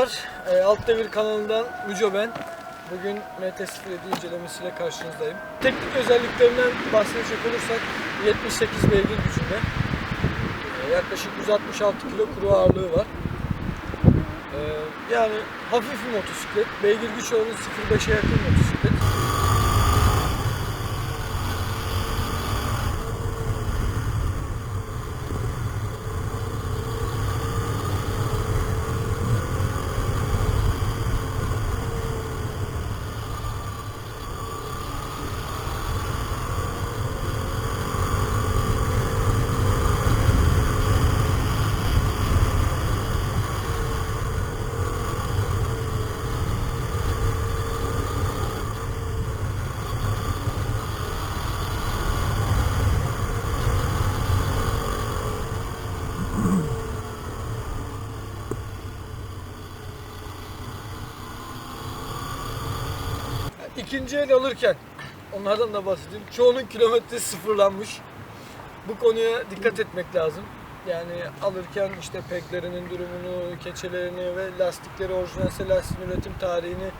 Merhabalar, e, Alt Devir kanalından Müco ben. Bugün MT-07 incelemesiyle karşınızdayım. Teknik özelliklerinden bahsedecek olursak 78 beygir gücünde. E, yaklaşık 166 kilo kuru ağırlığı var. E, yani hafif bir motosiklet. Beygir güç oranı 0.5'e yakın motosiklet. İkinci el alırken onlardan da bahsedeyim. Çoğunun kilometresi sıfırlanmış. Bu konuya dikkat etmek lazım. Yani alırken işte peklerinin durumunu, keçelerini ve lastikleri orijinalse lastiğin üretim tarihini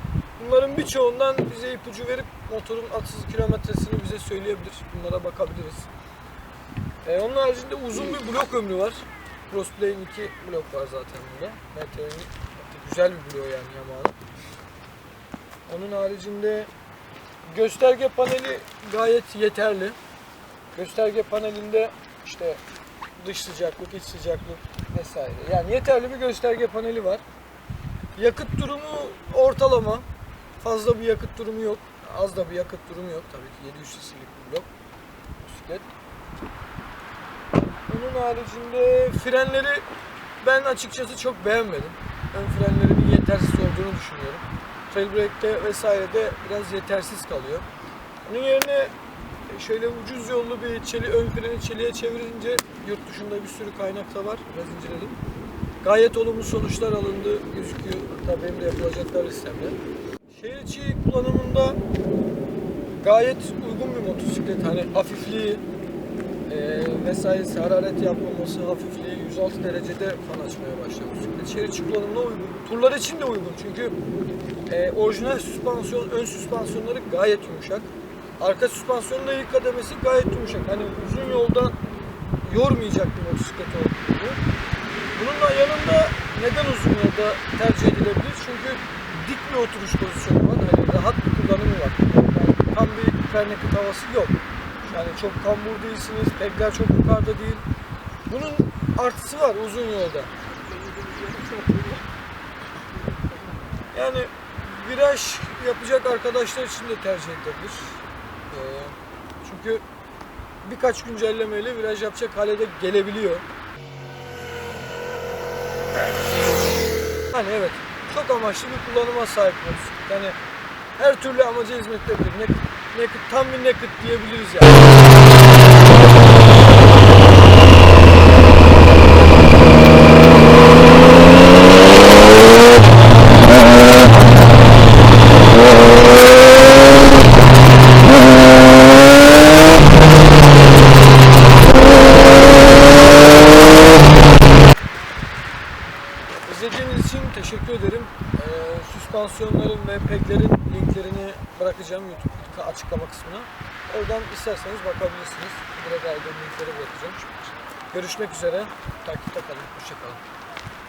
bunların birçoğundan bize ipucu verip motorun atsız kilometresini bize söyleyebilir. Bunlara bakabiliriz. Ee, onun haricinde uzun bir blok ömrü var. Crossplay'in iki blok var zaten burada. MT'nin güzel bir blok yani Yamaha'nın. Onun haricinde gösterge paneli gayet yeterli. Gösterge panelinde işte dış sıcaklık, iç sıcaklık vesaire. Yani yeterli bir gösterge paneli var. Yakıt durumu ortalama. Fazla bir yakıt durumu yok. Az da bir yakıt durumu yok tabii ki. 700 cc'lik bir blok. Bisiklet. Onun haricinde frenleri ben açıkçası çok beğenmedim. Ön frenlerinin yetersiz olduğunu düşünüyorum. Trail brake'te vesairede biraz yetersiz kalıyor. Onun yerine e, şöyle ucuz yollu bir çeli, ön freni çeliğe çevirince yurt dışında bir sürü kaynak da var. Biraz inceledim. Gayet olumlu sonuçlar alındı gözüküyor. Hatta benim de yapılacaklar listemde. Şehir içi kullanımında gayet uygun bir motosiklet. Hani hafifliği, e, vesairesi, hararet yapmaması, hafifliği 106 derecede fan açmaya başladı bisiklet. Şehir içi kullanımına uygun. Turlar için de uygun çünkü e, orijinal süspansiyon, ön süspansiyonları gayet yumuşak. Arka süspansiyonun da ilk kademesi gayet yumuşak. Hani uzun yolda yormayacak bir motosiklet olduğunu. Bununla yanında neden uzun yolda tercih edilebilir? Çünkü dik bir oturuş pozisyonu var. Hani rahat bir kullanımı var. Yani tam bir yakıt havası yok. Yani çok kambur değilsiniz, pegler çok yukarıda değil. Bunun artısı var uzun yolda. Yani viraj yapacak arkadaşlar için de tercih edilebilir. Ee, çünkü birkaç güncellemeyle viraj yapacak hale de gelebiliyor. Hani evet, çok amaçlı bir kullanıma sahip motosiklet. Yani her türlü amaca hizmet edebilir. Naked, naked, tam bir naked diyebiliriz yani. İçin teşekkür ederim. Ee, süspansiyonların ve peglerin linklerini bırakacağım YouTube açıklama kısmına. Oradan isterseniz bakabilirsiniz. Direkt aldığım linkleri bırakacağım. Görüşmek üzere. Takipte kalın. Hoşçakalın.